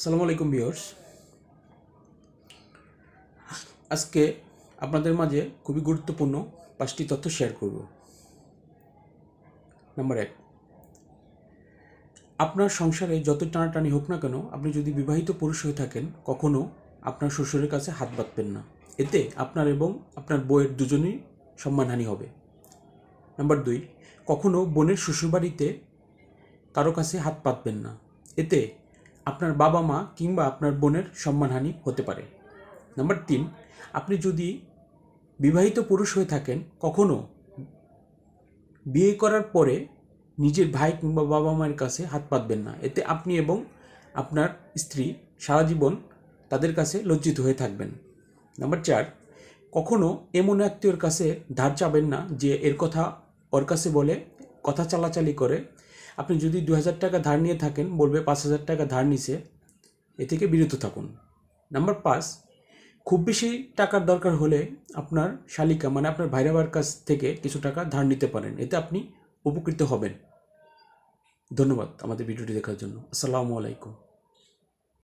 আসসালামু আলাইকুম ভিউয়ার্স। আজকে আপনাদের মাঝে খুবই গুরুত্বপূর্ণ পাঁচটি তথ্য শেয়ার করব। নাম্বার এক, আপনার সংসারে যত টানাটানি হোক না কেন, আপনি যদি বিবাহিত পুরুষ হয়ে থাকেন, কখনো আপনার শ্বশুরের কাছে হাত বাঁধবেন না। এতে আপনার এবং আপনার বউয়ের দুজনেই সম্মানহানি হবে। নাম্বার দুই, কখনো বোনের শ্বশুরবাড়িতে কারও কাছে হাত পাতবেন না। এতে আপনার বাবা মা কিংবা আপনার বোনের সম্মানহানি হতে পারে। নাম্বার তিন, আপনি যদি বিবাহিত পুরুষ হয়ে থাকেন, কখনো বিয়ে করার পরে নিজের ভাই কিংবা বাবা মায়ের কাছে হাত পাতবেন না। এতে আপনি এবং আপনার স্ত্রী সারা জীবন তাদের কাছে লজ্জিত হয়ে থাকবেন। নাম্বার চার, কখনো এমন আত্মীয়র কাছে ধার চাবেন না যে এর কথা ওর কাছে বলে, কথা চালাচালি করে আপনি যদি দু হাজার টাকা ধার নিয়ে থাকেন, বলবে পাঁচ হাজার টাকা ধার নিছে, এ থেকে বিরত থাকুন। নাম্বার পাঁচ, খুব বেশি টাকার দরকার হলে আপনার শালিকা মানে আপনার ভাইরাবার কাছ থেকে কিছু টাকা ধার নিতে পারেন, এতে আপনি উপকৃত হবেন। ধন্যবাদ আমাদের ভিডিওটি দেখার জন্য। আসসালামু আলাইকুম।